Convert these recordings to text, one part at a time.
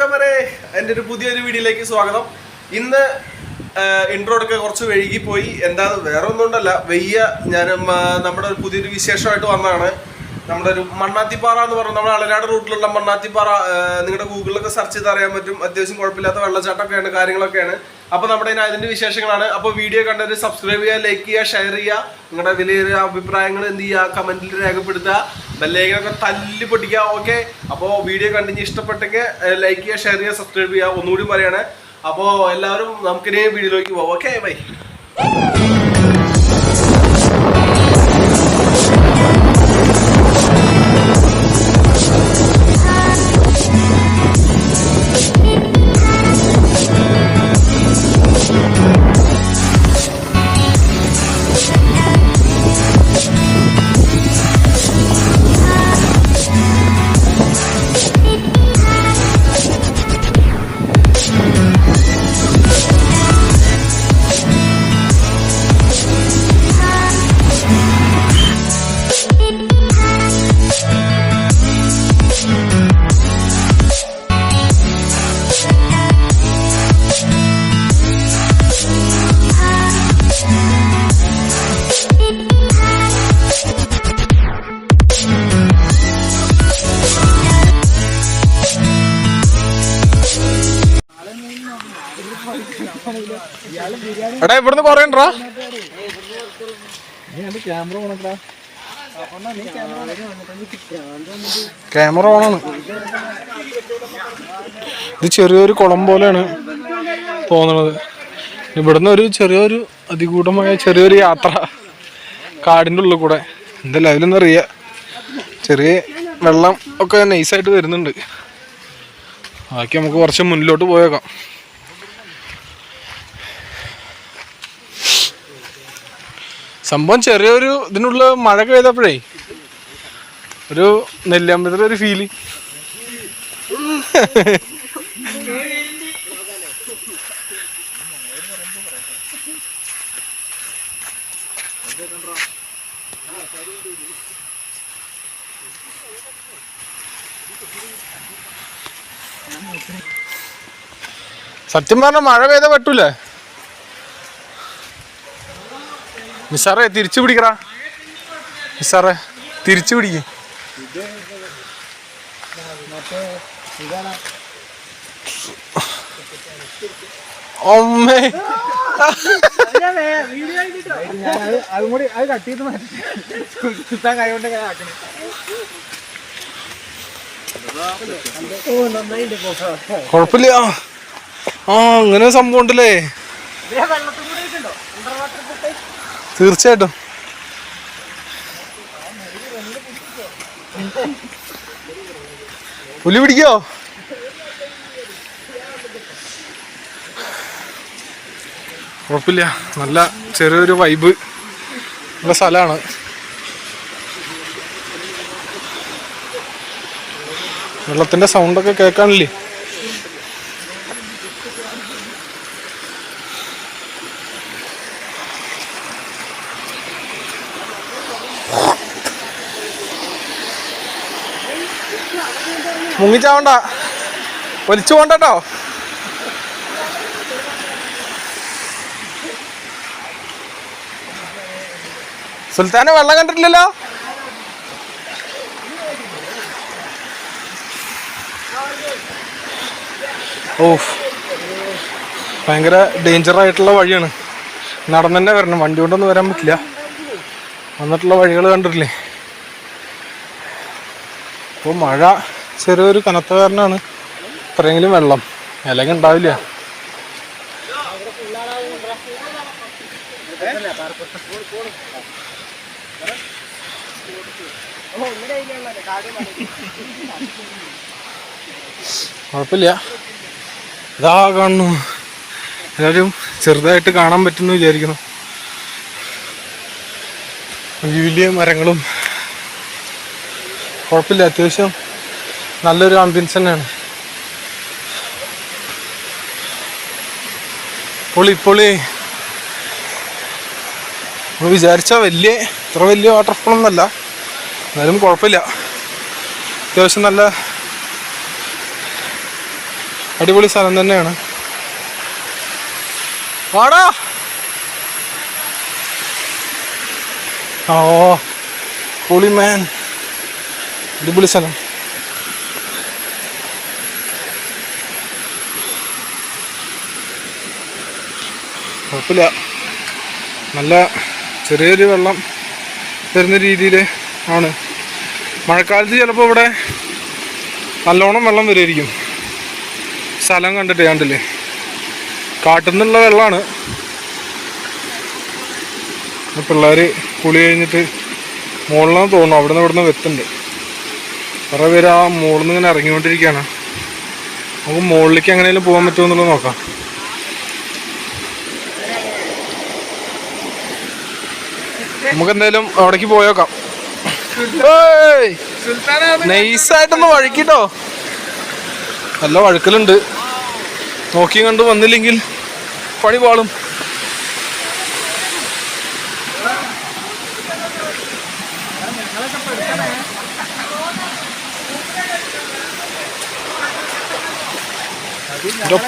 മച്ചമരെ എന്റെ ഒരു പുതിയൊരു വീഡിയോയിലേക്ക് സ്വാഗതം. ഇന്ന് ഇൻട്രോ ഒക്കെ കുറച്ച് വഴുകിപ്പോയി പോയി എന്താ വേറെ ഒന്നും ഉണ്ടല്ല വെയ്യ ഞാൻ നമ്മുടെ ഒരു പുതിയൊരു വിശേഷമായിട്ട് വന്നതാണ്. നമ്മുടെ ഒരു മണ്ണാത്തിപ്പാറ എന്ന് പറഞ്ഞ നമ്മുടെ അളനാട് റൂട്ടിലുള്ള മണ്ണാത്തിപ്പാറ നിങ്ങളുടെ ഗൂഗിളിലൊക്കെ സെർച്ച് ചെയ്ത് അറിയാൻ പറ്റും. അത്യാവശ്യം കുഴപ്പമില്ലാത്ത വെള്ളച്ചാട്ടമൊക്കെയാണ് കാര്യങ്ങളൊക്കെയാണ്. അപ്പോൾ നമ്മുടെ അതിന്റെ വിശേഷങ്ങളാണ്. അപ്പോൾ വീഡിയോ കണ്ടവർ സബ്സ്ക്രൈബ് ചെയ്യുക ലൈക്ക് ചെയ്യുക ഷെയർ ചെയ്യുക. നിങ്ങളുടെ വിലയേറിയ അഭിപ്രായങ്ങൾ എന്ത് ചെയ്യുക കമന്റിൽ രേഖപ്പെടുത്തുക. ബെല്ലേക്കൊക്കെ തല്ലി പൊട്ടിക്കുക ഓക്കെ അപ്പോൾ വീഡിയോ കണ്ടിന് ഇഷ്ടപ്പെട്ടെങ്കിൽ ലൈക്ക് ചെയ്യുക ഷെയർ ചെയ്യുക സബ്സ്ക്രൈബ് ചെയ്യുക ഒന്നുകൂടി പറയാണ്. അപ്പോൾ എല്ലാവരും നമുക്കിനി വീഡിയോയിലേക്ക് പോകാം ഓക്കെ ബൈ എടാ ഇവിടുന്ന് കൊറേ ഉണ്ടോ? ക്യാമറ ഓണാണ്. ഇത് ചെറിയൊരു കുളം പോലെയാണ് തോന്നണത്. ഇവിടുന്ന് ഒരു ചെറിയൊരു അതികൂടമായ ചെറിയൊരു യാത്ര കാടിന്റെ ഉള്ളിൽ കൂടെ. എന്തല്ലേ അതിലൊന്നും അറിയാ. ചെറിയ വെള്ളം ഒക്കെ നൈസായിട്ട് വരുന്നുണ്ട്. ബാക്കി നമുക്ക് കുറച്ച് മുന്നിലോട്ട് പോയേക്കാം. സംഭവം ചെറിയൊരു ഇതിനുള്ള മഴ പെയ്തപ്പോഴേ ഒരു നെല്ലിയമ്പലത്തിലെ ഒരു ഫീൽ സത്യം പറഞ്ഞ മഴ പെയ്ത പറ്റൂലേ. നിസാറേ തിരിച്ചു പിടിക്കടാ. നിസാറേ തിരിച്ചു പിടിക്ക്. കൊഴപ്പില്ല. അതും കുഴപ്പമില്ല ആ അങ്ങനെ സംഭവം ഉണ്ടല്ലേ? വെള്ളത്തിൽ തീർച്ചയായിട്ടും. പുലി പിടിക്കോ? കുഴപ്പമില്ല നല്ല ചെറിയൊരു വൈബ് ഉള്ള സ്ഥലമാണ്. വെള്ളത്തിന്റെ സൗണ്ടൊക്കെ കേൾക്കാനില്ലേ? മുങ്ങിച്ചാവണ്ട. ഒലിച്ചു പോണ്ടോ സുൽത്താനെ വെള്ളം കണ്ടിട്ടില്ലല്ലോ? ഓ ഭയങ്കര ഡേഞ്ചർ ആയിട്ടുള്ള വഴിയാണ്. നടന്നു തന്നെ വരണം. വണ്ടി കൊണ്ടൊന്നും വരാൻ പറ്റില്ല. വന്നിട്ടുള്ള വഴികൾ കണ്ടിട്ടില്ലേ? അപ്പോൾ മഴ ചെറിയൊരു കനത്ത കാരനാണ് ഇത്രയെങ്കിലും വെള്ളം. അല്ലെങ്കിൽ ഉണ്ടാവില്ല. കുഴപ്പമില്ല. ഇതാ കാണുന്നു. എല്ലാവരും ചെറുതായിട്ട് കാണാൻ പറ്റുന്നു വിചാരിക്കുന്നു. വലിയ വലിയ മരങ്ങളും കുഴപ്പമില്ല. അത്യാവശ്യം നല്ലൊരു ആംബിയൻസ് തന്നെയാണ്. പൊളി പൊളി. നമ്മൾ വിചാരിച്ച വലിയ ഇത്ര വലിയ വാട്ടർഫോൾ ഒന്നല്ല എന്നാലും കുഴപ്പമില്ല. അത്യാവശ്യം നല്ല അടിപൊളി സ്ഥലം തന്നെയാണ്. വാടാ! ഓ. പൊളി മാൻ അടിപൊളി സ്ഥലം. കുഴപ്പമില്ല. നല്ല ചെറിയൊരു വെള്ളം വരുന്ന രീതിയിൽ ആണ്. മഴക്കാലത്ത് ചിലപ്പോൾ ഇവിടെ നല്ലോണം വെള്ളം വരുമായിരിക്കും സ്ഥലം കണ്ടിട്ട് കണ്ടില്ലേ? കാട്ടിൽ നിന്നുള്ള വെള്ളമാണ്. പിള്ളേർ കുളി കഴിഞ്ഞിട്ട് മുകളിലെന്ന് തോന്നുന്നു. അവിടെ നിന്ന് ഇവിടുന്ന് വെത്തുണ്ട്. കുറേ പേര് ആ മുകളിൽ നിന്ന് ഇങ്ങനെ ഇറങ്ങിക്കൊണ്ടിരിക്കുകയാണ്. നമുക്ക് മുകളിലേക്ക് എങ്ങനെയാലും പോകാൻ പറ്റുമോ എന്നുള്ളത് നോക്കാം. നമുക്ക് എന്തായാലും അവിടേക്ക് പോയേക്കാം. നൈസായിട്ടൊന്ന് വഴുക്കിട്ടോ. നല്ല വഴുക്കലുണ്ട്. നോക്കിയും കണ്ട് വന്നില്ലെങ്കിൽ പണി പാളും.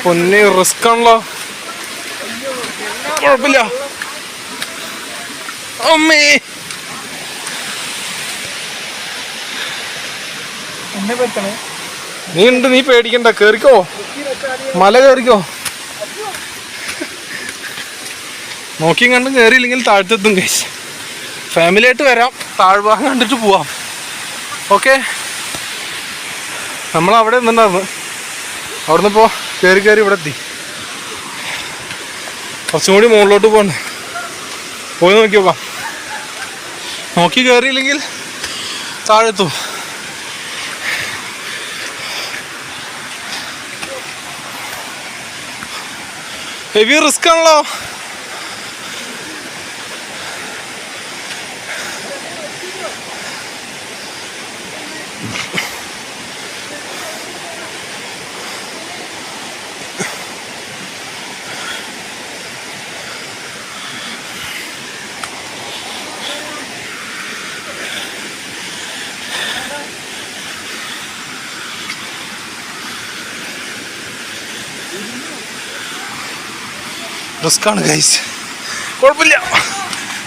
പൊന്നെ റിസ്ക് ആണല്ലോ. കുഴപ്പമില്ല. അമ്മേ നീ ഉണ്ട് നീ പേടിക്കണ്ട കേറിക്കോ. മല കേറിക്കോ. നോക്കിയും കണ്ടും കയറിയില്ലെങ്കിൽ താഴ്ത്തെത്തും കേസ് ഫാമിലി ആയിട്ട് വരാം. താഴ്ഭാഗം കണ്ടിട്ട് പോവാം. ഓക്കെ നമ്മൾ അവിടെ നിന്നുണ്ടായിരുന്നു അവിടുന്ന് ഇപ്പോൾ കയറി കയറി ഇവിടെ എത്തി. കുറച്ചും കൂടി മുകളിലോട്ട് പോകണ്ടേ പോയി നോക്കി നോക്കാം കയറിയില്ലെങ്കിൽ താഴെത്തും. ഹെവി റിസ്ക് ആണല്ലോ. റിസ്ക് ആണ് ഗൈസ് കുഴപ്പമില്ല.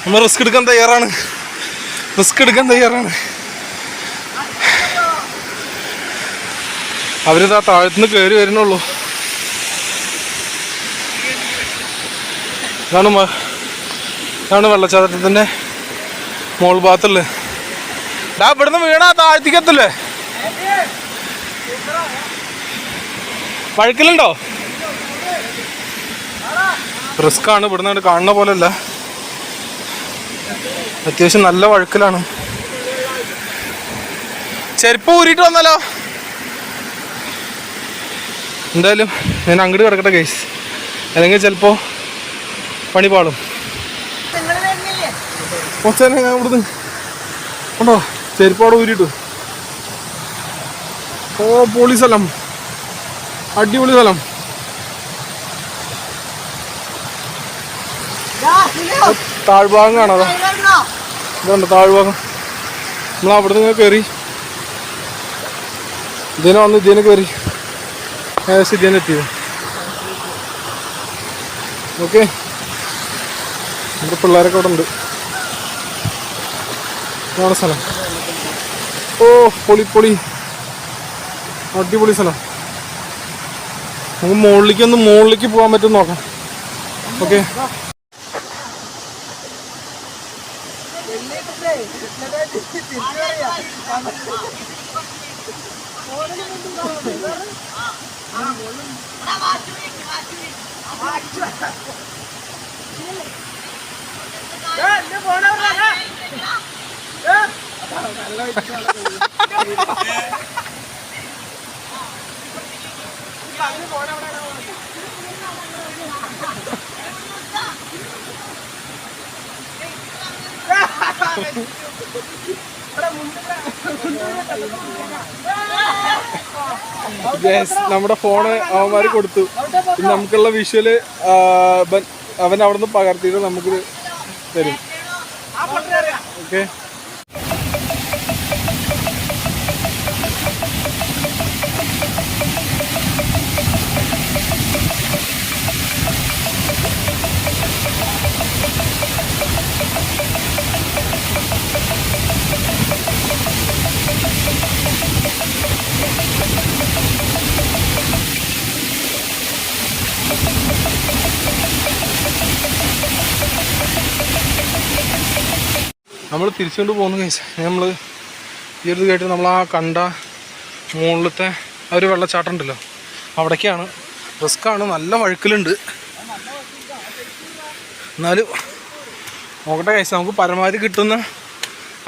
നമ്മൾ റിസ്ക് എടുക്കാൻ തയ്യാറാണ്. റിസ്ക് എടുക്കാൻ തയ്യാറാണ്. അവരിതാ താഴത്തുനിന്ന് കയറി വരുന്നുള്ളൂ. ഇതാണ് ഇതാണ് വെള്ളച്ചാട്ടത്തിന്റെ മോൾ ഭാഗത്തുള്ള. ഡാ ഇവിടുന്ന് വീണാ താഴ്ത്തിക്കത്തില്ലേ വഴുക്കലുണ്ടോ? റിസ്ക് ആണ് ഇവിടുന്ന് അങ്ങട് കാണുന്ന പോലെയല്ല. അത്യാവശ്യം നല്ല വഴുക്കലാണ്. ചെരുപ്പ് ഊരിയിട്ട് വന്നാലോ? എന്തായാലും ഞാൻ അങ്ങോട്ട് കിടക്കട്ടെ കേസ് അല്ലെങ്കിൽ ചിലപ്പോ പണി കുറച്ചേരം ഞാൻ ഇവിടുന്ന് ഉണ്ടോ ചെരുപ്പ് അവിടെ ഊരിട്ടു ഓ പൊളി സ്ഥലം. അടിപൊളി സ്ഥലം. താഴ്ഭാഗം കാണാതോ ഇതുണ്ട് താഴ്ഭാഗം? നമ്മൾ അവിടെ നിന്ന് കയറി ഇതിനെ വന്ന് ഇതിനെ കയറി ഏകദേശം ഇതിനെ എത്തിയത്. ഓക്കെ. നമ്മുടെ പിള്ളേരൊക്കെ അവിടെ ഉണ്ട്. ഇതാണ് സ്ഥലം. ഓ പൊളി പൊളി. അടിപൊളി സ്ഥലം. നമുക്ക് മുകളിലേക്ക് ഒന്ന് മുകളിലേക്ക് പോകാൻ പറ്റും നോക്കാം. ഓക്കെ. പോണവിടെ നമ്മുടെ ഫോണ് അവന്മാര് കൊടുത്തു. നമുക്കുള്ള വിഷ്വൽ അവൻ അവിടെ നിന്ന് പകർത്തിയിട്ട് നമുക്ക് തരും. ഓക്കെ തിരിച്ചുകൊണ്ട് പോകുന്നു കേസ് നമ്മൾ ഈ ഒരു കേട്ട് നമ്മൾ ആ കണ്ട മുകളിലത്തെ ആ ഒരു വെള്ളച്ചാട്ടം ഉണ്ടല്ലോ. അവിടേക്കാണ്. റിസ്ക്കാണ് നല്ല വഴുക്കലുണ്ട്. എന്നാലും നോക്കട്ടെ കേസ് നമുക്ക് പരമാവധി കിട്ടുന്ന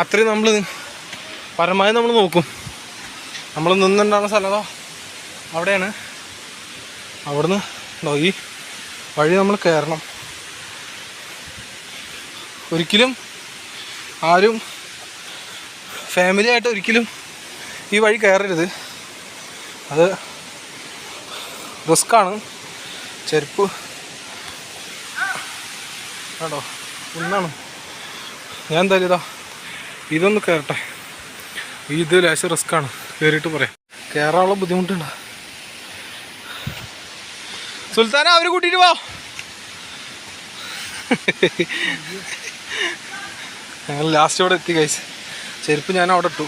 അത്രയും നമ്മൾ പരമാവധി നമ്മൾ നോക്കും. നമ്മൾ നിന്നുണ്ടാകുന്ന സ്ഥലതോ അവിടെയാണ്. അവിടുന്ന് ഈ വഴി നമ്മൾ കയറണം ഒരിക്കലും ആരും ഫാമിലി ആയിട്ട് ഒരിക്കലും ഈ വഴി കയറരുത്. അത് റിസ്ക്കാണ് ചെരുപ്പ് കേട്ടോ ഒന്നാണ് ഞാൻ എന്തായാലും ഇതാ ഇതൊന്ന് കയറട്ടെ. ഇത് ലേശം റിസ്ക്കാണ് കയറിയിട്ട് പറയാം. കയറാനുള്ള ബുദ്ധിമുട്ടുണ്ട്. സുൽത്താന അവർ കൂട്ടിയിട്ട് പോ ഞങ്ങൾ ലാസ്റ്റ് അവിടെ എത്തി കഴിച്ച് ചെരുപ്പ് ഞാൻ അവിടെ ഇട്ടു.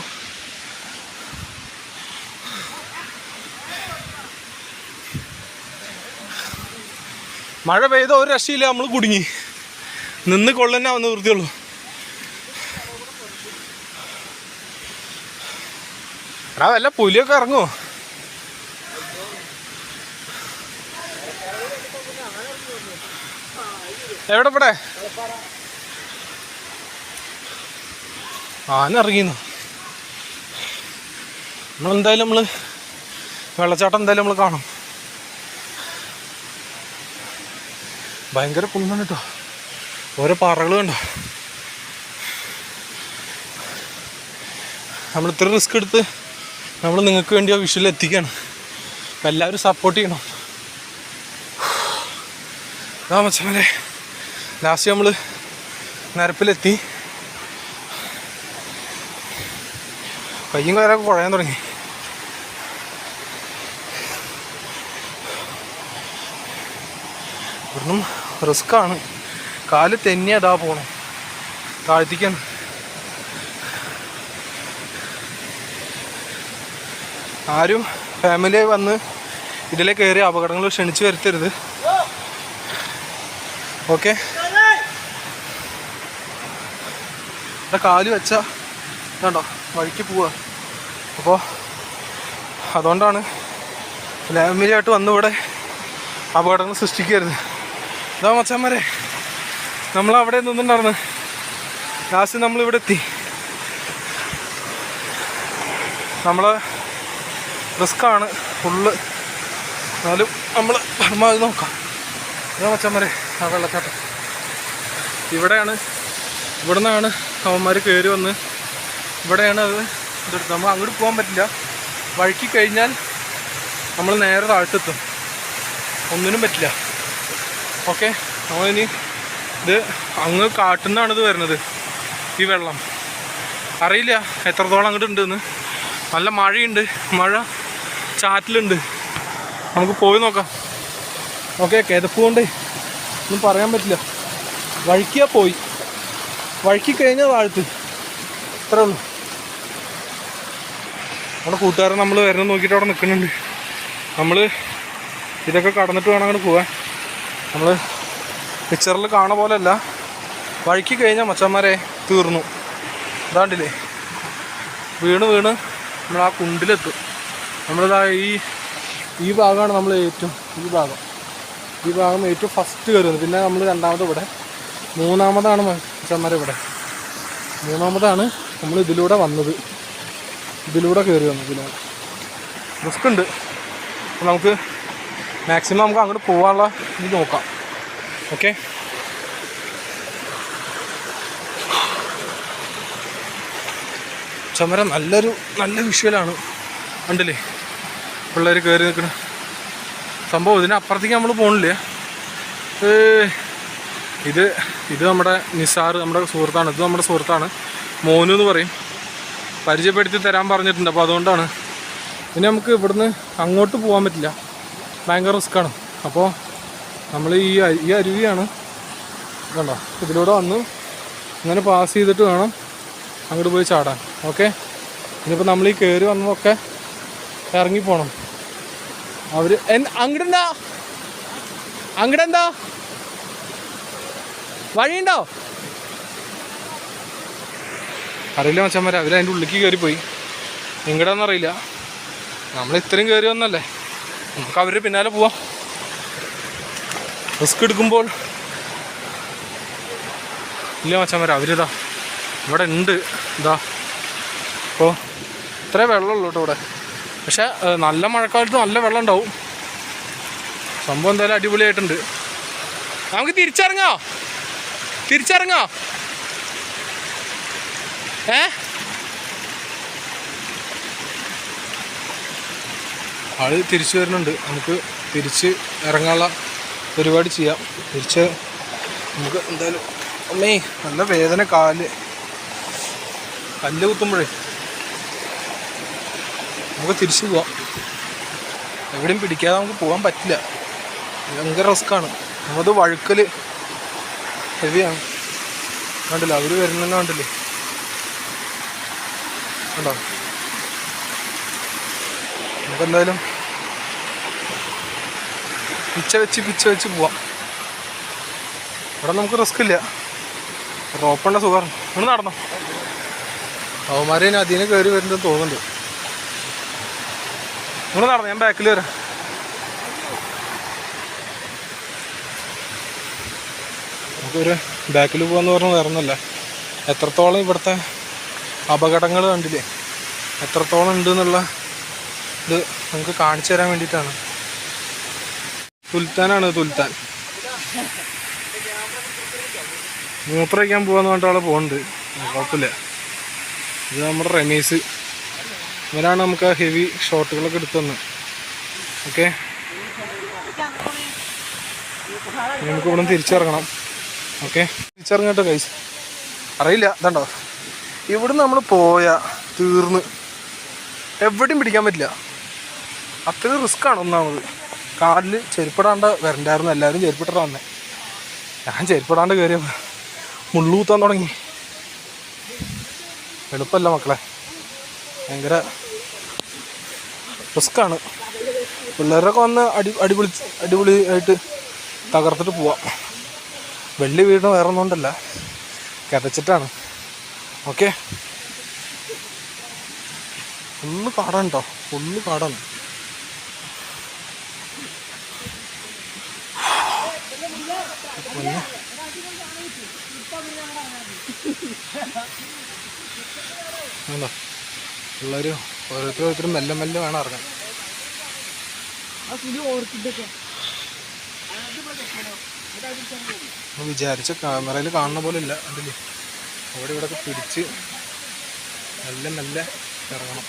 മഴ പെയ്ത ഒരു രക്ഷയില്ല നമ്മൾ കുടുങ്ങി. നിന്ന് കൊള്ളന്നെ വന്ന് വൃത്തിയുള്ളൂ. എടാ വല്ല പുലിയൊക്കെ ഇറങ്ങുമോ എവിടെ ഇവിടെ? ആന ഇറങ്ങിന്നു നമ്മളെന്തായാലും നമ്മൾ വെള്ളച്ചാട്ടം എന്തായാലും നമ്മൾ കാണും. ഭയങ്കര കുന്നാണ് കേട്ടോ ഓരോ പാറകൾ കണ്ടോ? നമ്മൾ ഇത്ര റിസ്ക് എടുത്ത് നമ്മൾ നിങ്ങൾക്ക് വേണ്ടി ആ വിഷുവിൽ എത്തിക്കുകയാണ് അപ്പം എല്ലാവരും സപ്പോർട്ട് ചെയ്യണം. മച്ചമല്ലേ ലാസ്റ്റ് നമ്മൾ നിരപ്പിലെത്തി. കയ്യും കാലൊക്കെ കുഴയാൻ തുടങ്ങി. ഇവിടുന്നും റിസ്ക്കാണ് കാൽ തെന്നി അതാ പോണം. താഴ്ത്തിക്കാണ് ആരും ഫാമിലി വന്ന് ഇതിലെ കയറി അപകടങ്ങൾ ക്ഷണിച്ചു വരുത്തരുത്. ഓക്കെ കാൽ വെച്ച ഇതുണ്ടോ വഴിക്ക് പോവാ. അപ്പോൾ അതുകൊണ്ടാണ് ഫാമിലിയായിട്ട് വന്ന് ഇവിടെ അപകടങ്ങൾ സൃഷ്ടിക്കരുത്. ഇതാ മച്ചാന്മാരെ നമ്മൾ അവിടെ നിന്നുണ്ടായിരുന്നു ലാസ്റ്റ് നമ്മൾ ഇവിടെ എത്തി നമ്മൾ റിസ്ക്കാണ് ഫുള്ള്. എന്നാലും നമ്മൾ പരമാവധി നോക്കാം. ഇതാ മച്ചാന്മാരെ ആ വെള്ളച്ചാട്ടം. ഇവിടെയാണ് ഇവിടെ നിന്നാണ് അവന്മാർ കയറി വന്ന് ഇവിടെയാണ് അത് ഇതെടുത്ത് നമ്മൾ അങ്ങോട്ട് പോകാൻ പറ്റില്ല. വഴുക്കി കഴിഞ്ഞാൽ നമ്മൾ നേരെ താഴ്ത്തെത്തും. ഒന്നിനും പറ്റില്ല. ഓക്കെ നമ്മളിനി ഇത് അങ്ങ് കാട്ടുന്നാണ് ഇത് വരുന്നത്. ഈ വെള്ളം. അറിയില്ല എത്രത്തോളം അങ്ങോട്ട് ഉണ്ടെന്ന്. നല്ല മഴയുണ്ട്. മഴ ചാറ്റിലുണ്ട്. നമുക്ക് പോയി നോക്കാം. ഓക്കെ കിതപ്പ് കൊണ്ട് ഒന്നും പറയാൻ പറ്റില്ല. വഴുക്കിയാൽ പോയി. വഴുക്കി കഴിഞ്ഞാൽ താഴ്ത്ത്. ഇത്രേ ഉള്ളൂ. നമ്മുടെ കൂട്ടുകാരൻ നമ്മൾ വരുന്നത് നോക്കിയിട്ട് അവിടെ നിൽക്കുന്നുണ്ട്. നമ്മൾ ഇതൊക്കെ കടന്നിട്ട് വേണം അങ്ങോട്ട് പോകാൻ നമ്മൾ പിക്ചറിൽ കാണുന്ന പോലെയല്ല. വഴിക്ക് കഴിഞ്ഞാൽ മച്ചന്മാരെ തീർന്നു. അതാണ്ടില്ലേ വീണ് വീണ് നമ്മൾ ആ കുണ്ടിലെത്തും. നമ്മളിതാ ഈ ഈ ഭാഗമാണ് നമ്മൾ ഏറ്റവും ഈ ഭാഗം. ഈ ഭാഗം ഏറ്റവും ഫസ്റ്റ് കയറുന്നത്. പിന്നെ നമ്മൾ രണ്ടാമത് ഇവിടെ. മൂന്നാമതാണ് മച്ചന്മാരെ ഇവിടെ മൂന്നാമതാണ് നമ്മൾ ഇതിലൂടെ വന്നത്. ഇതിലൂടെ കയറി വന്നു ഇതിലൂടെ റിസ്ക് ഉണ്ട്. അപ്പോൾ നമുക്ക് മാക്സിമം നമുക്ക് അങ്ങോട്ട് പോകാനുള്ള ഇത് നോക്കാം. ഓക്കെ ചമര നല്ലൊരു നല്ല വിഷ്വലാണ് ഉണ്ടല്ലേ പിള്ളേർ കയറി നിൽക്കണ. സംഭവം ഇതിനപ്പുറത്തേക്ക് നമ്മൾ പോകണില്ലേ ഇത് ഇത് നമ്മുടെ നിസാർ നമ്മുടെ സുഹൃത്താണ്. ഇത് നമ്മുടെ സുഹൃത്താണ്. മോനു എന്ന് പറയും. പരിചയപ്പെടുത്തി തരാൻ പറഞ്ഞിട്ടുണ്ട്. അപ്പോൾ അതുകൊണ്ടാണ്. പിന്നെ നമുക്ക് ഇവിടുന്ന് അങ്ങോട്ട് പോകാൻ പറ്റില്ല. ഭയങ്കര റിസ്ക്കാണ് അപ്പോൾ നമ്മൾ ഈ ഈ അരുവിയാണ്. കണ്ടോ? ഇതിലൂടെ വന്ന്. ഇങ്ങനെ പാസ് ചെയ്തിട്ട് വേണം അങ്ങോട്ട് പോയി ചാടാൻ. ഓക്കെ ഇനിയിപ്പോൾ നമ്മൾ ഈ കയറി വന്നതൊക്കെ ഇറങ്ങി പോകണം അവർ അങ്ങടെന്താ അങ്ങടെന്താ വഴിയുണ്ടോ? അറിയില്ല മച്ചന്മാർ അവർ അതിന്റെ ഉള്ളിലേക്ക് കയറിപ്പോയി നിങ്ങളുടെ അറിയില്ല. നമ്മൾ ഇത്രയും കയറി വന്നല്ലേ? നമുക്ക് അവരുടെ പിന്നാലെ പോവാം. റിസ്ക് എടുക്കുമ്പോൾ. ഇല്ല മച്ചന്മാർ അവരിതാ. ഇവിടെ ഉണ്ട്. ഇതാ. അപ്പോൾ ഇത്രേ വെള്ളമുള്ളൂ കേട്ടോ ഇവിടെ. പക്ഷേ നല്ല മഴക്കാലത്ത് നല്ല വെള്ളം ഉണ്ടാവും. സംഭവം എന്തായാലും അടിപൊളിയായിട്ടുണ്ട്. നമുക്ക് തിരിച്ചറങ്ങാം. തിരിച്ചിറങ്ങോ. ഏ? ആൾ തിരിച്ചു വരുന്നുണ്ട്. നമുക്ക് തിരിച്ച് ഇറങ്ങാനുള്ള പരിപാടി ചെയ്യാം. തിരിച്ച് നമുക്ക് എന്തായാലും അമ്മേ നല്ല വേദന കാൽ. കല്ല് കുത്തുമ്പോഴേ നമുക്ക് തിരിച്ചു പോവാം. എവിടെയും പിടിക്കാതെ നമുക്ക് പോകാൻ പറ്റില്ല. ഭയങ്കര റിസ്ക്കാണ് നമുക്ക് വഴുക്കൽ ഹെവിയാണ് കണ്ടില്ല? അവർ വരുന്നതന്നെ കണ്ടില്ലേ? കണ്ടോ നമുക്കെന്തായാലും പിച്ച വെച്ച് പിച്ച വെച്ച് പോവാം. ഇവിടെ നമുക്ക് റിസ്ക് ഇല്ല. റോപ്പണ്ട സുഖം ഇവിടെ നടന്നോ. അവന്മാരെ ഇനി അതിനെ കയറി വരുന്നത് തോന്നുന്നുണ്ട്. നിങ്ങൾ നടന്നു ഞാൻ ബാക്കിൽ വരാം. നമുക്കൊരു ബാക്കിൽ പോകാന്ന് പറഞ്ഞാൽ വേറെ എത്രത്തോളം ഇവിടുത്തെ അപകടങ്ങൾ കണ്ടില്ലേ? എത്രത്തോളം ഉണ്ട് എന്നുള്ള ഇത് നമുക്ക് കാണിച്ചു തരാൻ വേണ്ടിയിട്ടാണ്. തുൽത്താനാണ് തുൽത്താൻ. മൂത്രയ്ക്കാൻ പോകാന്ന് പറഞ്ഞിട്ട് അവിടെ പോകുന്നുണ്ട് കുഴപ്പമില്ല. ഇത് നമ്മുടെ റമീസ്. ഇവരാണ് നമുക്ക് ആ ഹെവി ഷോട്ടുകളൊക്കെ എടുത്തു തന്നത്. ഓക്കെ? നമുക്ക് ഇവിടെ തിരിച്ചിറങ്ങണം. ഓക്കെ? തിരിച്ചിറങ്ങട്ടെ കൈസ് അറിയില്ല. ഇതുണ്ടോ? ഇവിടെ നമ്മൾ പോയ തീർന്ന്. എവിടെയും പിടിക്കാൻ പറ്റില്ല. അത്രയും ആണ് ഒന്നാമത്. കാലിൽ ചെരുപ്പിടാണ്ട് വരണ്ടായിരുന്നു എല്ലാവരും ചെരുപ്പിട്ടാ വന്നേ. ഞാൻ ചെരുപ്പിടാണ്ട് കയറിയ മുള്ളൂത്താൻ തുടങ്ങി. എളുപ്പമല്ല മക്കളെ. ഭയങ്കര റിസ്ക്കാണ് പിള്ളേരൊക്കെ വന്ന് അടി അടിപൊളി അടിപൊളി ആയിട്ട് തകർത്തിട്ട് പോവാം. വെള്ളി വീടിന് വേറെ ഒന്നുകൊണ്ടല്ല കിതച്ചിട്ടാണ്. ഓക്കെ. ഫുള്ള് കാടാണ് കേട്ടോ ഫുള്ള് കാടാണ് എന്താ പിള്ളേർ ഓരോരുത്തരും ഓരോരുത്തരും മെല്ലെ മെല്ലെ വേണം ഇറങ്ങാൻ. വിചാരിച്ച ക്യാമറയിൽ കാണുന്ന പോലെ ഇല്ല അതില്ലേ അവിടെ ഇവിടെ പിടിച്ച് നല്ല നല്ല ഇറങ്ങണം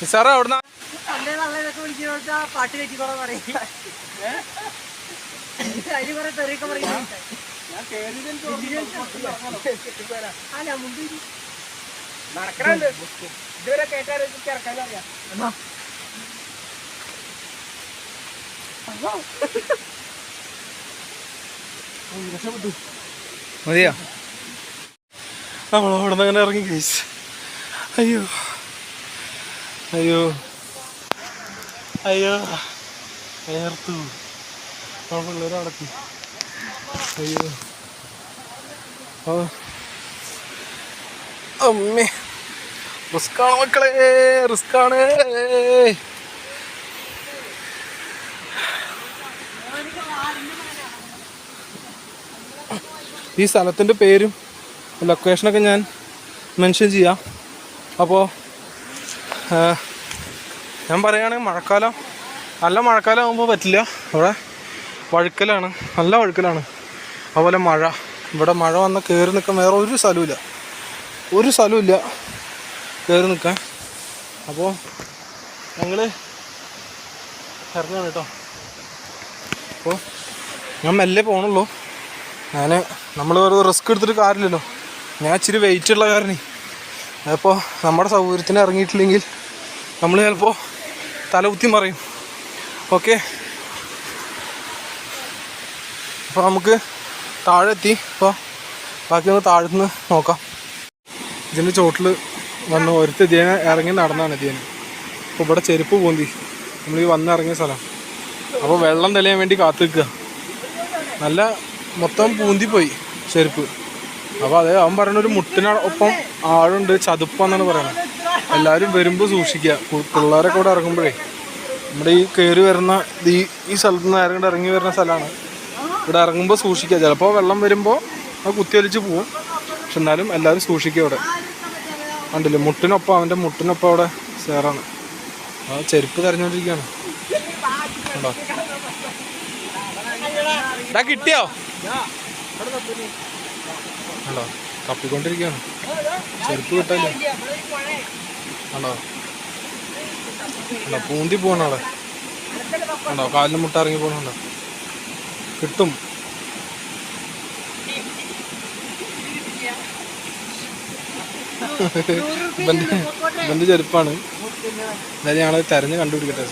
നിസാറ അവിടുന്ന് പണ്ടേ നല്ലതൊക്കെ വിളിക്കുന്നോട്ടാ പാട്ട് കെട്ടിക്കോളാൻ പറയും. അതിന് കുറെ തെറിയൊക്കെ പറയും. അല്ല മുമ്പ് നടക്കണുണ്ട്. ഇതുവരെ കേട്ടാലും ഇറക്കാൻ അറിയാം. മതിയോ? നമ്മൾ അവിടെ നിന്ന് അങ്ങനെ ഇറങ്ങി കേസ് അയ്യോ. അയ്യോ. അയ്യോ. ഏർത്തു പിള്ളേർ അടക്കി അയ്യോ. ഓ അമ്മേ. റിസ്ക്കാണ് മക്കളെ. റിസ്ക്കാണ് ഈ സ്ഥലത്തിന്റെ പേരും ലൊക്കേഷനൊക്കെ ഞാൻ മെൻഷൻ ചെയ്യാം. അപ്പോൾ ഞാൻ പറയുകയാണെങ്കിൽ മഴക്കാലം നല്ല മഴക്കാലം ആകുമ്പോൾ പറ്റില്ല. അവിടെ വഴുക്കലാണ് നല്ല വഴുക്കലാണ്. അതുപോലെ മഴ ഇവിടെ മഴ വന്ന് കയറി നിൽക്കാൻ വേറെ ഒരു സ്ഥലമില്ല ഒരു സ്ഥലമില്ല കയറി നിൽക്കാൻ. അപ്പോൾ ഞങ്ങൾ ഇറങ്ങാണ് കേട്ടോ. അപ്പോൾ ഞാൻ മെല്ലെ പോകണുള്ളൂ ഞാൻ നമ്മൾ വെറുതെ റിസ്ക് എടുത്തിട്ട് കാര്യമില്ലല്ലോ. ഞാൻ ഇച്ചിരി വെയിറ്റ് ഉള്ള കാരണേ അപ്പോൾ നമ്മുടെ സൗകര്യത്തിന് ഇറങ്ങിയിട്ടില്ലെങ്കിൽ നമ്മൾ ചിലപ്പോൾ തലകുത്തി മറിയും. ഓക്കെ അപ്പോൾ നമുക്ക് താഴെ എത്തി. അപ്പോൾ ബാക്കി ഒന്ന് താഴത്തുനിന്ന് നോക്കാം. ഇതിന്റെ ചോട്ടിൽ വന്ന് ഒരുത്ത ഇതിനെ ഇറങ്ങി നടന്നാണ് ഇതിന്. അപ്പോൾ ഇവിടെ ചെരുപ്പ് പോന്തി. നമ്മൾ ഈ വന്നിറങ്ങിയ സ്ഥലം. അപ്പോൾ വെള്ളം തെളിയാൻ വേണ്ടി കാത്തു നിൽക്കുക നല്ല മൊത്തം പൂന്തി പോയി ചെരുപ്പ്. അപ്പോൾ അതെ അവൻ പറഞ്ഞ ഒരു മുട്ടിന് ഒപ്പം ആഴുണ്ട് ചതുപ്പാന്നാണ് പറയുന്നത്. എല്ലാവരും വരുമ്പോൾ സൂക്ഷിക്കുക. പിള്ളേരെ ഇവിടെ ഇറങ്ങുമ്പോഴേ നമ്മുടെ ഈ കയറി വരുന്ന ഈ ഈ സ്ഥലത്ത് നിന്ന് ഇങ്ങോട്ട് ഇറങ്ങി വരുന്ന സ്ഥലമാണ്. ഇവിടെ ഇറങ്ങുമ്പോൾ സൂക്ഷിക്കുക. ചിലപ്പോൾ വെള്ളം വരുമ്പോൾ അത് കുത്തിയൊലിച്ച് പോവും. പക്ഷെ എന്നാലും എല്ലാവരും സൂക്ഷിക്കുക ഇവിടെ. കണ്ടില്ലേ? മുട്ടിനൊപ്പം അവന്റെ മുട്ടിനൊപ്പം അവിടെ സേറാണ് ആ ചെരുപ്പ് തെരഞ്ഞോണ്ടിരിക്കുകയാണ് കിട്ടിയോ? കണ്ടോ തപ്പിക്കൊണ്ടിരിക്കുകയാണ് ചെരുപ്പ് കിട്ടാല്ലേ ആണോ? ആണോ? പൂന്തി പോകണം അവിടെ കണ്ടോ കാലിന് മുട്ട ഇറങ്ങി പോകണുണ്ടോ കിട്ടും. ഇവന്റെ ഇവന്റെ ചെരുപ്പാണ്. എന്തായാലും ഞങ്ങളത് തെരഞ്ഞ് കണ്ടുപിടിക്കട്ടെ.